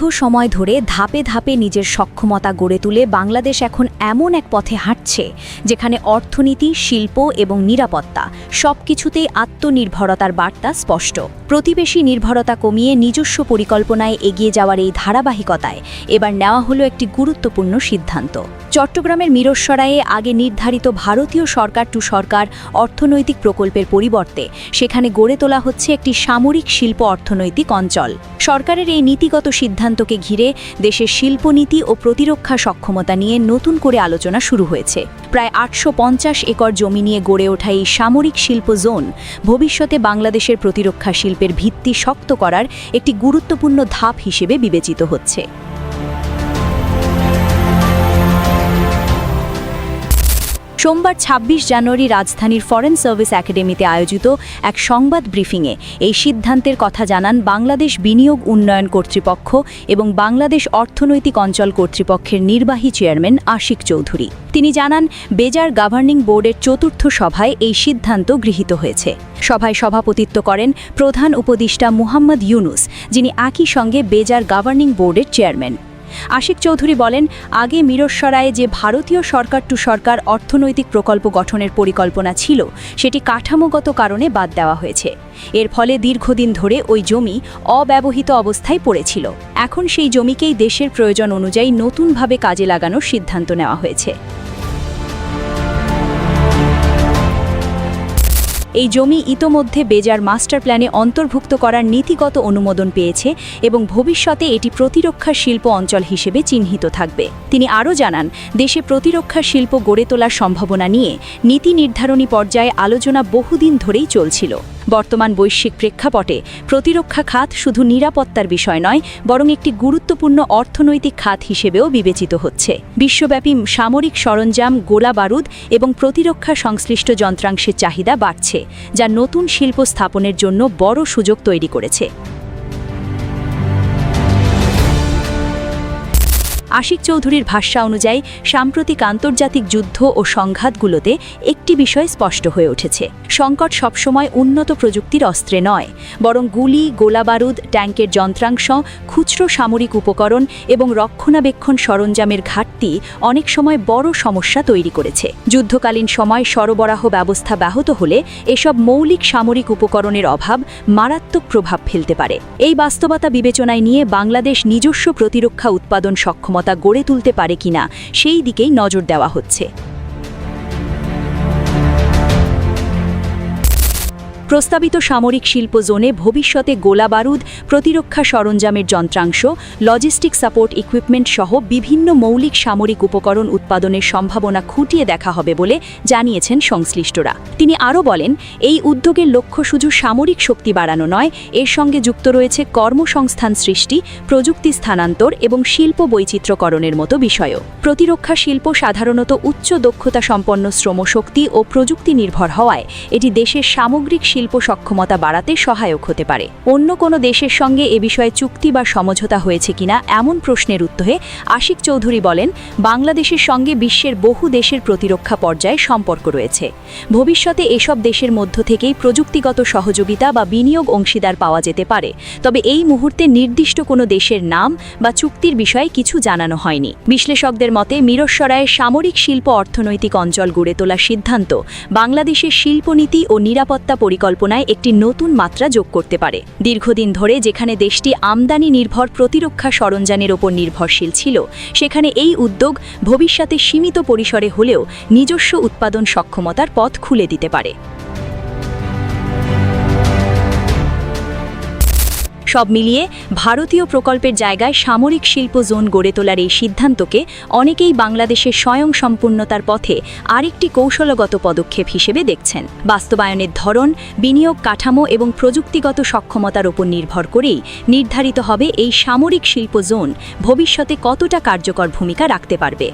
দীর্ঘ সময় ধরে ধাপে ধাপে নিজের সক্ষমতা গড়ে তুলে বাংলাদেশ এখন এমন এক পথে হাঁটছে যেখানে অর্থনীতি, শিল্প এবং নিরাপত্তা সবকিছুতেই আত্মনির্ভরতার বার্তা স্পষ্ট। প্রতিবেশী নির্ভরতা কমিয়ে নিজস্ব পরিকল্পনায় এগিয়ে যাওয়ার এই ধারাবাহিকতায় এবার নেওয়া হলো একটি গুরুত্বপূর্ণ সিদ্ধান্ত। চট্টগ্রামের মিরস্বরায়ে আগে নির্ধারিত ভারতীয় সরকার টু সরকার অর্থনৈতিক প্রকল্পের পরিবর্তে সেখানে গড়ে তোলা হচ্ছে একটি সামরিক শিল্প অর্থনৈতিক অঞ্চল। সরকারের এই নীতিগত সিদ্ধান্তকে ঘিরে দেশের শিল্পনীতি ও প্রতিরক্ষা সক্ষমতা নিয়ে নতুন করে আলোচনা শুরু হয়েছে। প্রায় আটশো পঞ্চাশ একর জমি নিয়ে গড়ে ওঠা এই সামরিক শিল্প জোন ভবিষ্যতে বাংলাদেশের প্রতিরক্ষা শিল্পের ভিত্তি শক্ত করার একটি গুরুত্বপূর্ণ ধাপ হিসেবে বিবেচিত হচ্ছে। সোমবার ২৬ জানুয়ারি রাজধানীর ফরেন সার্ভিস একাডেমিতে আয়োজিত এক সংবাদ ব্রিফিংয়ে এই সিদ্ধান্তের কথা জানান বাংলাদেশ বিনিয়োগ উন্নয়ন কর্তৃপক্ষ এবং বাংলাদেশ অর্থনৈতিক অঞ্চল কর্তৃপক্ষের নির্বাহী চেয়ারম্যান আশিক চৌধুরী। তিনি জানান, বেজার গভর্নিং বোর্ডের চতুর্থ সভায় এই সিদ্ধান্ত গৃহীত হয়েছে। সভায় সভাপতিত্ব করেন প্রধান উপদেষ্টা মুহাম্মদ ইউনুস, যিনি একই সঙ্গে বেজার গভর্নিং বোর্ডের চেয়ারম্যান। আশিক চৌধুরী বলেন, আগে মিরস্বরায়ে যে ভারতীয় সরকার টু সরকার অর্থনৈতিক প্রকল্প গঠনের পরিকল্পনা ছিল, সেটি কাঠামোগত কারণে বাদ দেওয়া হয়েছে। এর ফলে দীর্ঘদিন ধরে ওই জমি অব্যবহৃত অবস্থায় পড়েছিল। এখন সেই জমিকেই দেশের প্রয়োজন অনুযায়ী নতুনভাবে কাজে লাগানোর সিদ্ধান্ত নেওয়া হয়েছে। এই জমি ইতোমধ্যে বেজার মাস্টার প্ল্যানে অন্তর্ভুক্ত করার নীতিগত অনুমোদন পেয়েছে এবং ভবিষ্যতে এটি প্রতিরক্ষা শিল্প অঞ্চল হিসেবে চিহ্নিত থাকবে। তিনি আরও জানান, দেশে প্রতিরক্ষা শিল্প গড়ে তোলার সম্ভাবনা নিয়ে নীতি নির্ধারণী পর্যায়ে আলোচনা বহুদিন ধরেই চলছিল। বর্তমান বৈশ্বিক প্রেক্ষাপটে প্রতিরক্ষা খাত শুধু নিরাপত্তার বিষয় নয়, বরং একটি গুরুত্বপূর্ণ অর্থনৈতিক খাত হিসেবেও বিবেচিত হচ্ছে। বিশ্বব্যাপী সামরিক সরঞ্জাম, গোলা বারুদ এবং প্রতিরক্ষা সংশ্লিষ্ট যন্ত্রাংশের চাহিদা বাড়ছে, যা নতুন শিল্প স্থাপনের জন্য বড় সুযোগ তৈরি করেছে। আশিক চৌধুরীর ভাষ্যা অনুযায়ী, সাম্প্রতিক আন্তর্জাতিক যুদ্ধ ও সংঘাতগুলোতে একটি বিষয় স্পষ্ট হয়ে উঠেছে। সংকট সবসময় উন্নত প্রযুক্তির অস্ত্রে নয়, বরং গুলি, গোলাবারুদ, ট্যাঙ্কের যন্ত্রাংশ, খুচরো সামরিক উপকরণ এবং রক্ষণাবেক্ষণ সরঞ্জামের ঘাটতি অনেক সময় বড় সমস্যা তৈরি করেছে। যুদ্ধকালীন সময় সরবরাহ ব্যবস্থা ব্যাহত হলে এসব মৌলিক সামরিক উপকরণের অভাব মারাত্মক প্রভাব ফেলতে পারে। এই বাস্তবতা বিবেচনায় নিয়ে বাংলাদেশ নিজস্ব প্রতিরক্ষা উৎপাদন সক্ষমতা গড়ে তুলতে পারে কিনা সেই দিকেই নজর দেওয়া হচ্ছে। প্রস্তাবিত সামরিক শিল্প জোনে ভবিষ্যতে গোলাবারুদ, প্রতিরক্ষা সরঞ্জামের যন্ত্রাংশ, লজিস্টিক সাপোর্ট ইকুইপমেন্ট সহ বিভিন্ন মৌলিক সামরিক উপকরণ উৎপাদনের সম্ভাবনা খুঁটিয়ে দেখা হবে বলে জানিয়েছেন সংশ্লিষ্টরা। তিনি আরও বলেন, এই উদ্যোগের লক্ষ্য শুধু সামরিক শক্তি বাড়ানো নয়, এর সঙ্গে যুক্ত রয়েছে কর্মসংস্থান সৃষ্টি, প্রযুক্তি স্থানান্তর এবং শিল্প বৈচিত্র্যকরণের মতো বিষয়ও। প্রতিরক্ষা শিল্প সাধারণত উচ্চ দক্ষতা সম্পন্ন শ্রমশক্তি ও প্রযুক্তি নির্ভর হওয়ায় এটি দেশের সামগ্রিক শিল্প সক্ষমতা বাড়াতে সহায়ক হতে পারে। অন্য কোনো দেশের সঙ্গে এ বিষয়ে চুক্তি বা সমঝোতা হয়েছে কিনা এমন প্রশ্নের উত্তরে আশিক চৌধুরী বলেন, বাংলাদেশের সঙ্গে বিশ্বের বহু দেশের প্রতিরক্ষা পর্যায়ে সম্পর্ক রয়েছে। ভবিষ্যতে এসব দেশের মধ্য থেকেই প্রযুক্তিগত সহযোগিতা বা বিনিয়োগ অংশীদার পাওয়া যেতে পারে। তবে এই মুহূর্তে নির্দিষ্ট কোনো দেশের নাম বা চুক্তির বিষয়ে কিছু জানানো হয়নি। বিশ্লেষকদের মতে মিরস্বরায়ের সামরিক শিল্প অর্থনৈতিক অঞ্চল গড়ে তোলার সিদ্ধান্ত, বাংলাদেশের শিল্পনীতি ও নিরাপত্তা পরিকল্পনায় একটি নতুন মাত্রা যোগ করতে পারে। দীর্ঘদিন ধরে যেখানে দেশটি আমদানি নির্ভর প্রতিরক্ষা সরঞ্জামের ওপর নির্ভরশীল ছিল, সেখানে এই উদ্যোগ ভবিষ্যতে সীমিত পরিসরে হলেও নিজস্ব উৎপাদন সক্ষমতার পথ খুলে দিতে পারে। সব মিলিয়ে ভারতীয় প্রকল্পের জায়গায় সামরিক শিল্প জোন গড়ে তোলার এই সিদ্ধান্তকে অনেকেই বাংলাদেশের স্বয়ংসম্পূর্ণতার পথে আরেকটি কৌশলগত পদক্ষেপ হিসেবে দেখছেন। বাস্তবায়নের ধরন, বিনিয়োগ কাঠামো এবং প্রযুক্তিগত সক্ষমতার ওপর নির্ভর করেই নির্ধারিত হবে এই সামরিক শিল্প জোন ভবিষ্যতে কতটা কার্যকর ভূমিকা রাখতে পারবে।